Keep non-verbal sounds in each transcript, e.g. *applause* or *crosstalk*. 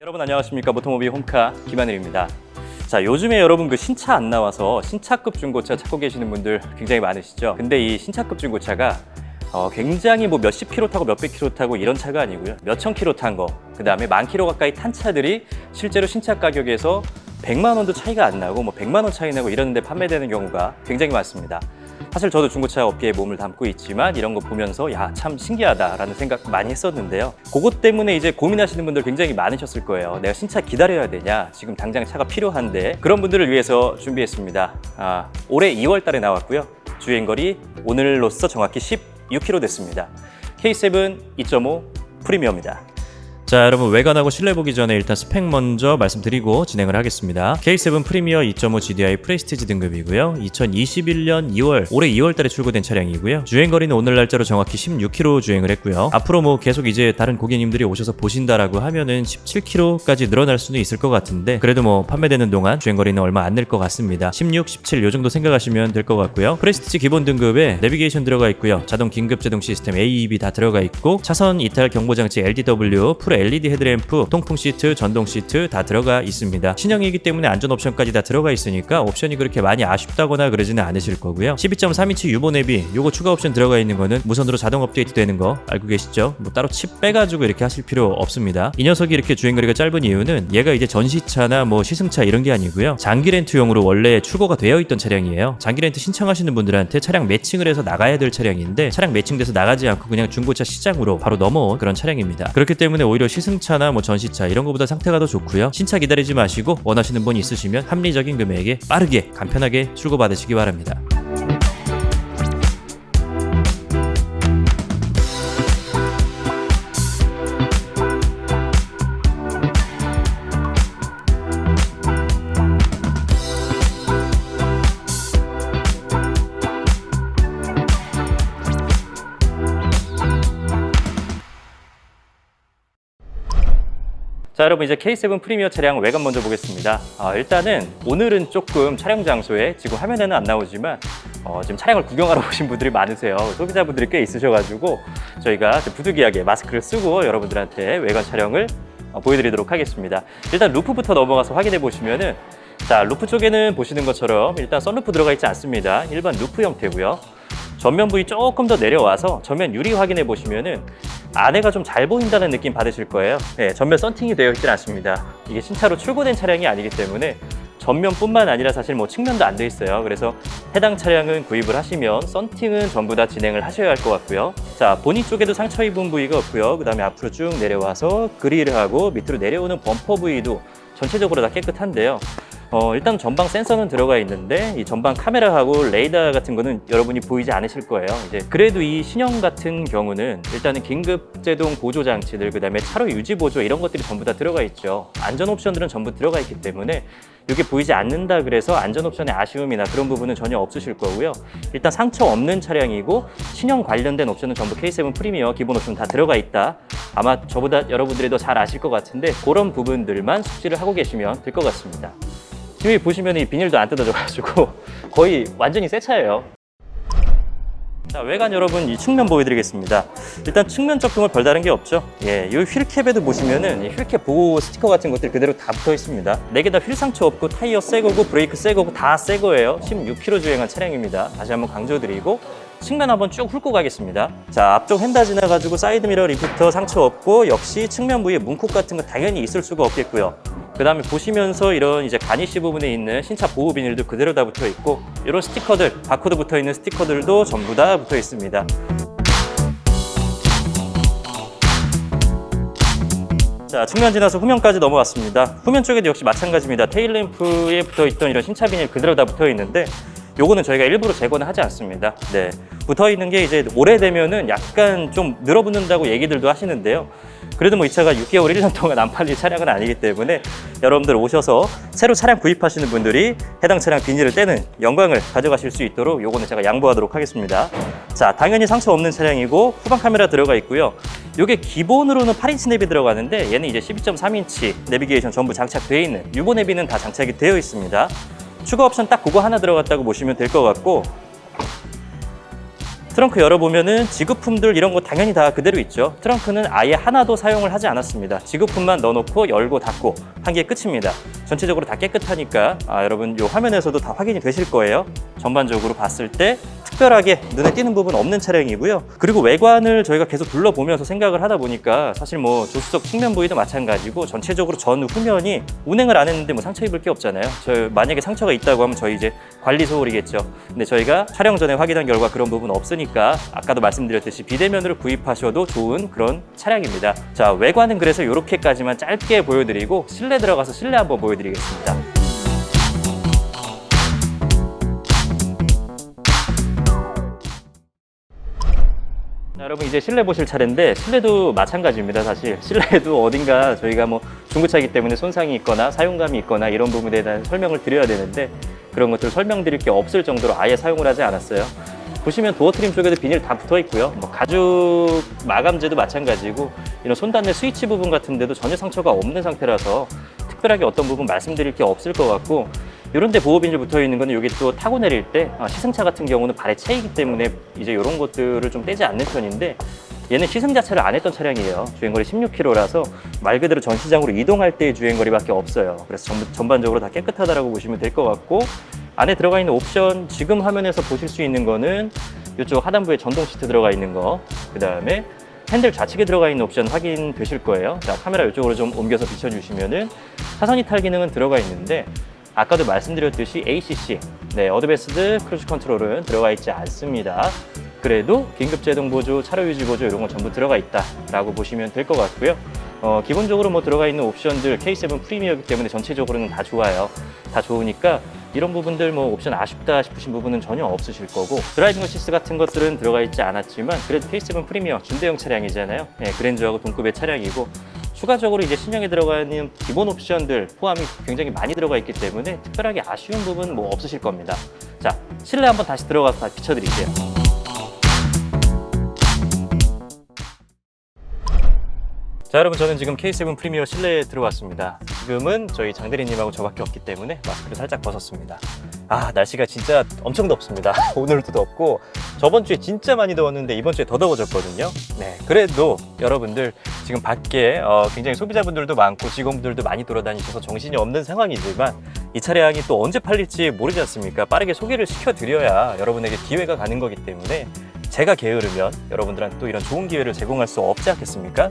여러분 안녕하십니까 모토모비 홈카 김하늘입니다. 자 요즘에 여러분 그 신차 안 나와서 신차급 중고차 찾고 계시는 분들 굉장히 많으시죠. 근데 이 신차급 중고차가 어, 굉장히 뭐 몇십 킬로 타고 몇백 킬로 타고 이런 차가 아니고요. 몇천 킬로 탄 거, 그 다음에 만 킬로 가까이 탄 차들이 실제로 신차 가격에서 100만 원도 차이가 안 나고 뭐 100만 원 차이 나고 이러는데 판매되는 경우가 굉장히 많습니다. 사실 저도 중고차 업계에 몸을 담고 있지만 이런 거 보면서 야 참 신기하다라는 생각 많이 했었는데요. 그것 때문에 이제 고민하시는 분들 굉장히 많으셨을 거예요. 내가 신차 기다려야 되냐? 지금 당장 차가 필요한데 그런 분들을 위해서 준비했습니다. 아, 올해 2월달에 나왔고요. 주행거리 오늘로써 정확히 16km 됐습니다. K7 2.5 프리미어입니다. 자, 여러분 외관하고 실내 보기 전에 일단 스펙 먼저 말씀드리고 진행을 하겠습니다. K7 프리미어 2.5 GDI 프레스티지 등급이고요. 2021년 2월 올해 2월 달에 출고된 차량이고요. 주행 거리는 오늘 날짜로 정확히 16km 주행을 했고요. 앞으로 뭐 계속 이제 다른 고객님들이 오셔서 보신다라고 하면은 17km까지 늘어날 수는 있을 것 같은데 그래도 뭐 판매되는 동안 주행 거리는 얼마 안 늘 것 같습니다. 16, 17 요 정도 생각하시면 될 것 같고요. 프레스티지 기본 등급에 내비게이션 들어가 있고요. 자동 긴급 제동 시스템 AEB 다 들어가 있고 차선 이탈 경보 장치 LDW 풀 LED 헤드램프, 통풍 시트, 전동 시트 다 들어가 있습니다. 신형이기 때문에 안전 옵션까지 다 들어가 있으니까 옵션이 그렇게 많이 아쉽다거나 그러지는 않으실 거고요. 12.3인치 유보 내비 요거 추가 옵션 들어가 있는 거는 무선으로 자동 업데이트 되는 거 알고 계시죠? 뭐 따로 칩 빼가지고 이렇게 하실 필요 없습니다. 이 녀석이 이렇게 주행거리가 짧은 이유는 얘가 이제 전시차나 뭐 시승차 이런 게 아니고요. 장기 렌트용으로 원래 출고가 되어 있던 차량이에요. 장기 렌트 신청하시는 분들한테 차량 매칭을 해서 나가야 될 차량인데 차량 매칭돼서 나가지 않고 그냥 중고차 시장으로 바로 넘어온 그런 차량입니다. 그렇기 때문에 오히려 시승차나 뭐 전시차 이런 거보다 상태가 더 좋고요. 신차 기다리지 마시고 원하시는 분 있으시면 합리적인 금액에 빠르게 간편하게 출고 받으시기 바랍니다. 자 여러분 이제 K7 프리미어 차량 외관 먼저 보겠습니다. 아, 일단은 오늘은 조금 촬영 장소에 지금 화면에는 안 나오지만 어, 지금 차량을 구경하러 *laughs* 오신 분들이 많으세요. 소비자분들이 꽤 있으셔가지고 저희가 좀 부득이하게 마스크를 쓰고 여러분들한테 외관 촬영을 어, 보여드리도록 하겠습니다. 일단 루프부터 넘어가서 확인해 보시면은 자 루프 쪽에는 보시는 것처럼 일단 썬루프 들어가 있지 않습니다. 일반 루프 형태고요. 전면 부위 조금 더 내려와서 전면 유리 확인해 보시면은 안에가 좀 잘 보인다는 느낌 받으실 거예요. 네, 전면 썬팅이 되어 있지는 않습니다. 이게 신차로 출고된 차량이 아니기 때문에 전면뿐만 아니라 사실 뭐 측면도 안 돼 있어요. 그래서 해당 차량은 구입을 하시면 썬팅은 전부 다 진행을 하셔야 할 것 같고요. 자, 보니 쪽에도 상처 입은 부위가 없고요. 그 다음에 앞으로 쭉 내려와서 그릴을 하고 밑으로 내려오는 범퍼 부위도 전체적으로 다 깨끗한데요. 어, 일단 전방 센서는 들어가 있는데 이 전방 카메라하고 레이더 같은 거는 여러분이 보이지 않으실 거예요. 이제 그래도 이 신형 같은 경우는 일단은 긴급 제동 보조 장치들 그다음에 차로 유지 보조 이런 것들이 전부 다 들어가 있죠. 안전 옵션들은 전부 들어가 있기 때문에 이게 보이지 않는다 그래서 안전 옵션의 아쉬움이나 그런 부분은 전혀 없으실 거고요. 일단 상처 없는 차량이고 신형 관련된 옵션은 전부 K7 프리미어 기본 옵션 다 들어가 있다. 아마 저보다 여러분들이 더 잘 아실 것 같은데 그런 부분들만 숙지를 하고 계시면 될 것 같습니다. 뒤에 보시면 이 비닐도 안 뜯어져가지고 *laughs* 거의 완전히 새 차예요. 자, 외관 여러분 이 측면 보여드리겠습니다. 일단 측면 적금은 별다른 게 없죠. 예, 이 휠캡에도 보시면은 이 휠캡 보호 스티커 같은 것들이 그대로 다 붙어 있습니다. 네 개 다 휠 상처 없고 타이어 새 거고 브레이크 새 거고 다 새 거예요. 16km 주행한 차량입니다. 다시 한번 강조드리고 측면 한번 쭉 훑고 가겠습니다. 자, 앞쪽 휀다 지나가지고 사이드 미러 리프터 상처 없고 역시 측면 부위에 문콕 같은 거 당연히 있을 수가 없겠고요. 그 다음에 보시면서 이런 이제 가니쉬 부분에 있는 신차 보호 비닐도 그대로 다 붙어 있고 이런 스티커들, 바코드 붙어 있는 스티커들도 전부 다 붙어 있습니다. 자, 측면 지나서 후면까지 넘어왔습니다. 후면 쪽에도 역시 마찬가지입니다. 테일램프에 붙어 있던 이런 신차 비닐 그대로 다 붙어 있는데 요거는 저희가 일부러 제거는 하지 않습니다. 네. 붙어 있는 게 이제 오래되면은 약간 좀 늘어붙는다고 얘기들도 하시는데요. 그래도 뭐 이 차가 6개월, 1년 동안 안 팔릴 차량은 아니기 때문에 여러분들 오셔서 새로 차량 구입하시는 분들이 해당 차량 비닐을 떼는 영광을 가져가실 수 있도록 요거는 제가 양보하도록 하겠습니다. 자, 당연히 상처 없는 차량이고 후방 카메라 들어가 있고요. 요게 기본으로는 8인치 내비 들어가는데 얘는 이제 12.3인치 내비게이션 전부 장착되어 있는 유보 내비는 다 장착이 되어 있습니다. 추가 옵션 딱 그거 하나 들어갔다고 보시면 될 것 같고 트렁크 열어보면은 지급품들 이런 거 당연히 다 그대로 있죠. 트렁크는 아예 하나도 사용을 하지 않았습니다. 지급품만 넣어놓고 열고 닫고 한 게 끝입니다. 전체적으로 다 깨끗하니까 아, 여러분 이 화면에서도 다 확인이 되실 거예요. 전반적으로 봤을 때 특별하게 눈에 띄는 부분 없는 차량이고요. 그리고 외관을 저희가 계속 둘러보면서 생각을 하다 보니까 사실 뭐 조수석 측면 부위도 마찬가지고 전체적으로 전 후면이 운행을 안 했는데 뭐 상처 입을 게 없잖아요. 저 만약에 상처가 있다고 하면 저희 이제 관리 소홀이겠죠. 근데 저희가 촬영 전에 확인한 결과 그런 부분 없으니까 아까도 말씀드렸듯이 비대면으로 구입하셔도 좋은 그런 차량입니다. 자 외관은 그래서 이렇게까지만 짧게 보여드리고 실내 들어가서 실내 한번 보여드 리겠습니다. 자, 여러분 이제 실내 보실 차례인데 실내도 마찬가지입니다 사실. *laughs* 실내도 어딘가 저희가 뭐 중고차이기 때문에 손상이 있거나 사용감이 있거나 이런 부분에 대한 설명을 드려야 되는데 그런 것들 설명드릴 게 없을 정도로 아예 사용을 하지 않았어요. 보시면 도어 트림 쪽에도 비닐 다 붙어 있고요. 뭐 가죽 마감재도 마찬가지고 이런 손 닿는 스위치 부분 같은 데도 전혀 상처가 없는 상태라서 특별하게 어떤 부분 말씀드릴 게 없을 것 같고 이런 데 보호 비닐 붙어 있는 거는 여기 또 타고 내릴 때 아, 시승차 같은 경우는 발에 채이기 때문에 이제 이런 것들을 좀 떼지 않는 편인데 얘는 시승 자체를 안 했던 차량이에요. 주행거리 16km라서 말 그대로 전시장으로 이동할 때의 주행거리밖에 없어요. 그래서 전, 전반적으로 다 깨끗하다라고 보시면 될 것 같고 안에 들어가 있는 옵션 지금 화면에서 보실 수 있는 거는 이쪽 하단부에 전동 시트 들어가 있는 거, 그 다음에 핸들 좌측에 들어가 있는 옵션 확인되실 거예요. 자, 카메라 이쪽으로 좀 옮겨서 비춰주시면은 사선 이탈 기능은 들어가 있는데 아까도 말씀드렸듯이 ACC, 네, 어드베스드 크루즈 컨트롤은 들어가 있지 않습니다. 그래도 긴급 제동 보조, 차로 유지 보조 이런 건 전부 들어가 있다라고 보시면 될 것 같고요. 어, 기본적으로 뭐 들어가 있는 옵션들 K7 프리미어이기 때문에 전체적으로는 다 좋아요. 다 좋으니까 이런 부분들 뭐 옵션 아쉽다 싶으신 부분은 전혀 없으실 거고 드라이빙 어시스 같은 것들은 들어가 있지 않았지만 그래도 K7 프리미어 준대형 차량이잖아요. 네, 그랜저하고 동급의 차량이고 추가적으로 이제 신형에 들어가는 기본 옵션들 포함이 굉장히 많이 들어가 있기 때문에 특별하게 아쉬운 부분 뭐 없으실 겁니다. 자, 실내 한번 다시 들어가서 다 비춰드릴게요. 자 여러분 저는 지금 K7 프리미어 실내에 들어왔습니다. 지금은 저희 장대리님하고 저밖에 없기 때문에 마스크를 살짝 벗었습니다. 아 날씨가 진짜 엄청 덥습니다. *laughs* 오늘도 덥고 저번 주에 진짜 많이 더웠는데 이번 주에 더 더워졌거든요. 네 그래도 여러분들 지금 밖에 어, 굉장히 소비자분들도 많고 직원분들도 많이 돌아다니셔서 정신이 없는 상황이지만 이 차량이 또 언제 팔릴지 모르지 않습니까? 빠르게 소개를 시켜드려야 여러분에게 기회가 가는 거기 때문에 제가 게으르면 여러분들한테 또 이런 좋은 기회를 제공할 수 없지 않겠습니까?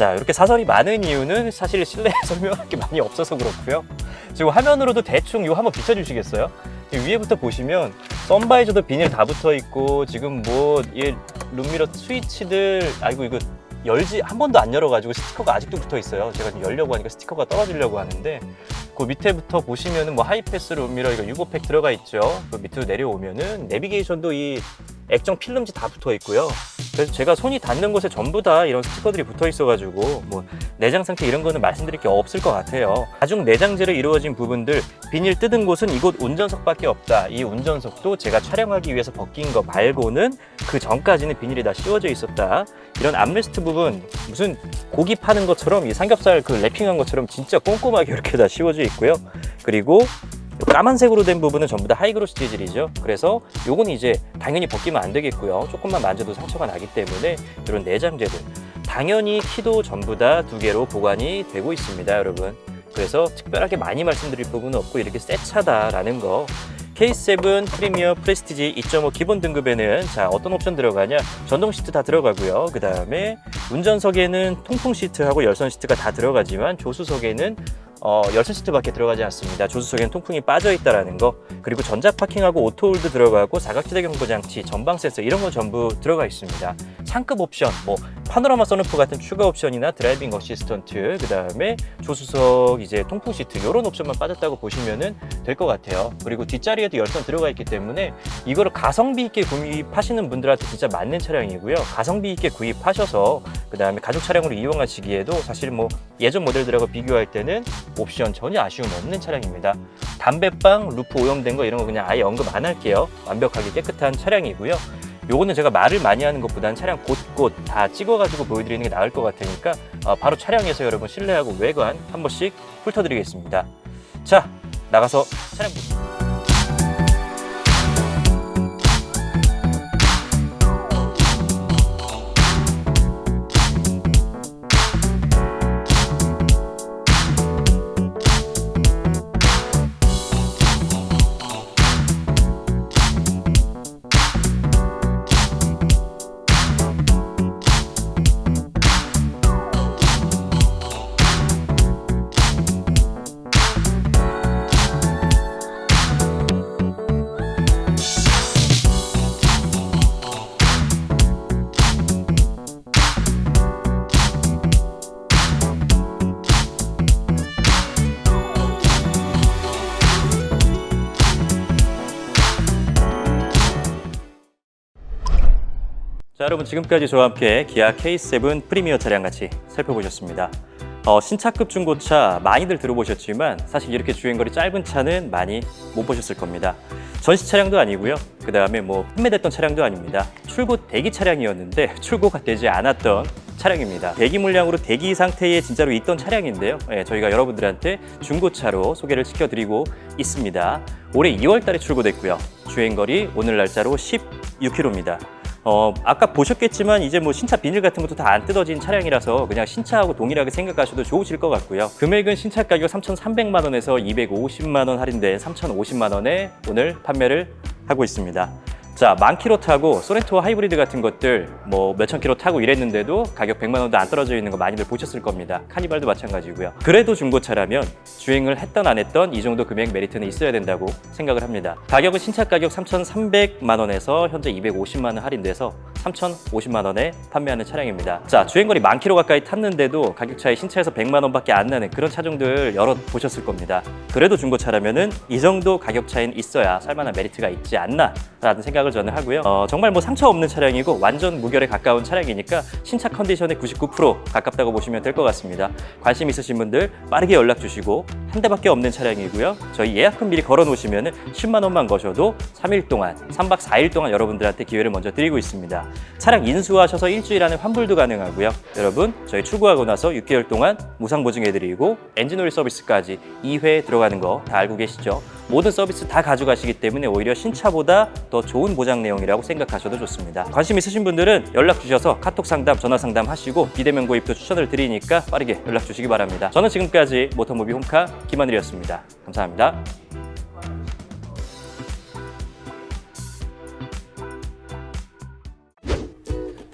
자, 이렇게 사설이 많은 이유는 사실 실내에 *laughs* 설명할 게 많이 없어서 그렇고요. 지금 화면으로도 대충 이거 한번 비춰주시겠어요? 이 위에부터 보시면 썬바이저도 비닐 다 붙어 있고 지금 뭐이 룸미러 스위치들 아이고 이거 열지 한 번도 안 열어가지고 스티커가 아직도 붙어 있어요. 제가 좀 열려고 하니까 스티커가 떨어지려고 하는데 그 밑에부터 보시면은 뭐 하이패스 룸미러 이거 6호팩 들어가 있죠. 그 밑으로 내려오면은 내비게이션도 이 액정 필름지 다 붙어 있고요. 그래서 제가 손이 닿는 곳에 전부 다 이런 스티커들이 붙어 있어가지고 뭐 내장 상태 이런 거는 말씀드릴 게 없을 것 같아요. 가죽 내장재로 이루어진 부분들 비닐 뜯은 곳은 이곳 운전석밖에 없다. 이 운전석도 제가 촬영하기 위해서 벗긴 거 말고는 그 전까지는 비닐이 다 씌워져 있었다. 이런 암레스트 부분 무슨 고기 파는 것처럼 이 삼겹살 그 랩핑한 것처럼 진짜 꼼꼼하게 이렇게 다 씌워져 있고요. 그리고 까만색으로 된 부분은 전부 다 하이그로시 재질이죠. 그래서 요건 이제 당연히 벗기면 안 되겠고요. 조금만 만져도 상처가 나기 때문에 이런 내장재들 당연히 키도 전부 다 두 개로 보관이 되고 있습니다, 여러분. 그래서 특별하게 많이 말씀드릴 부분은 없고 이렇게 새 차다라는 거. K7 프리미어 프레스티지 2.5 기본 등급에는 자 어떤 옵션 들어가냐 전동 시트 다 들어가고요 그 다음에 운전석에는 통풍 시트하고 열선 시트가 다 들어가지만 조수석에는 어, 열선 시트 밖에 들어가지 않습니다. 조수석에는 통풍이 빠져 있다라는 거, 그리고 전자 파킹하고 오토홀드 들어가고 사각지대 경고 장치, 전방 센서 이런 거 전부 들어가 있습니다. 상급 옵션, 뭐 파노라마 선루프 같은 추가 옵션이나 드라이빙 어시스턴트, 그 다음에 조수석 이제 통풍 시트 이런 옵션만 빠졌다고 보시면은 될 것 같아요. 그리고 뒷자리에도 열선 들어가 있기 때문에 이거를 가성비 있게 구입하시는 분들한테 진짜 맞는 차량이고요. 가성비 있게 구입하셔서 그 다음에 가족 차량으로 이용하시기에도 사실 뭐 예전 모델들하고 비교할 때는 옵션 전혀 아쉬움 없는 차량입니다. 담배빵, 루프 오염된 거 이런 거 그냥 아예 언급 안 할게요. 완벽하게 깨끗한 차량이고요. 요거는 제가 말을 많이 하는 것보다는 차량 곳곳 다 찍어가지고 보여드리는 게 나을 것 같으니까 어, 바로 차량에서 여러분 실내하고 외관 한 번씩 훑어드리겠습니다. 자, 나가서 차량 보시죠. 여러분 지금까지 저와 함께 기아 K7 프리미어 차량 같이 살펴보셨습니다. 어, 신차급 중고차 많이들 들어보셨지만 사실 이렇게 주행거리 짧은 차는 많이 못 보셨을 겁니다. 전시 차량도 아니고요. 그 다음에 뭐 판매됐던 차량도 아닙니다. 출고 대기 차량이었는데 *laughs* 출고가 되지 않았던 차량입니다. 대기 물량으로 대기 상태에 진짜로 있던 차량인데요. 예, 저희가 여러분들한테 중고차로 소개를 시켜드리고 있습니다. 올해 2월 달에 출고됐고요. 주행거리 오늘 날짜로 16km입니다. 어, 아까 보셨겠지만 이제 뭐 신차 비닐 같은 것도 다 안 뜯어진 차량이라서 그냥 신차하고 동일하게 생각하셔도 좋으실 것 같고요. 금액은 신차 가격 3,300만 원에서 250만 원 할인된 3,050만 원에 오늘 판매를 하고 있습니다. 자, 만 킬로 타고 소렌토 하이브리드 같은 것들 뭐 몇천 킬로 타고 이랬는데도 가격 100만 원도 안 떨어져 있는 거 많이들 보셨을 겁니다. 카니발도 마찬가지고요. 그래도 중고차라면 주행을 했던 안 했던 이 정도 금액 메리트는 있어야 된다고 생각을 합니다. 가격은 신차 가격 3,300만 원에서 현재 250만 원 할인돼서 3,050만 원에 판매하는 차량입니다. 자, 주행거리 만 킬로 가까이 탔는데도 가격 차이 신차에서 100만 원밖에 안 나는 그런 차종들 여러 보셨을 겁니다. 그래도 중고차라면은 이 정도 가격 차이는 있어야 살만한 메리트가 있지 않나라는 생각을 저는 하고요. 어, 정말 뭐 상처 없는 차량이고 완전 무결에 가까운 차량이니까 신차 컨디션의 99% 가깝다고 보시면 될 것 같습니다. 관심 있으신 분들 빠르게 연락 주시고 한 대밖에 없는 차량이고요. 저희 예약금 미리 걸어 놓으시면 10만 원만 거셔도 3일 동안, 3박 4일 동안 여러분들한테 기회를 먼저 드리고 있습니다. 차량 인수하셔서 일주일 안에 환불도 가능하고요. 여러분, 저희 출고하고 나서 6개월 동안 무상 보증해 드리고 엔진 오일 서비스까지 2회 들어가는 거 다 알고 계시죠? 모든 서비스 다 가져가시기 때문에 오히려 신차보다 더 좋은 보장 내용이라고 생각하셔도 좋습니다. 관심 있으신 분들은 연락 주셔서 카톡 상담, 전화 상담 하시고 비대면 구입도 추천을 드리니까 빠르게 연락 주시기 바랍니다. 저는 지금까지 모터무비 홈카 김하늘이었습니다. 감사합니다.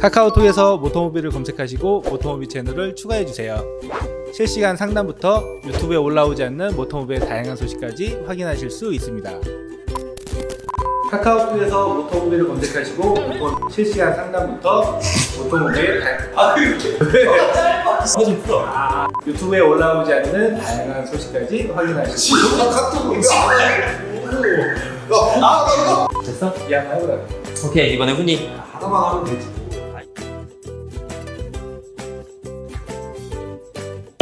카카오톡에서 모토모비를 검색하시고 모토모비 채널을 추가해 주세요. 실시간 상담부터 유튜브에 올라오지 않는 모토모비의 다양한 소식까지 확인하실 수 있습니다. 카카오톡에서 모토모비를 검색하시고 모토- 실시간 상담부터 모토모비의 다양한 아, 좀 풀어. 아, 유튜브에 올라오지 않는 다양한 소식까지 확인하실 수 있습니다. 카톡 왜안 해? 야, 됐어? 이 한번. 오케이, 이번에 훈이. 하나만 하면 되지.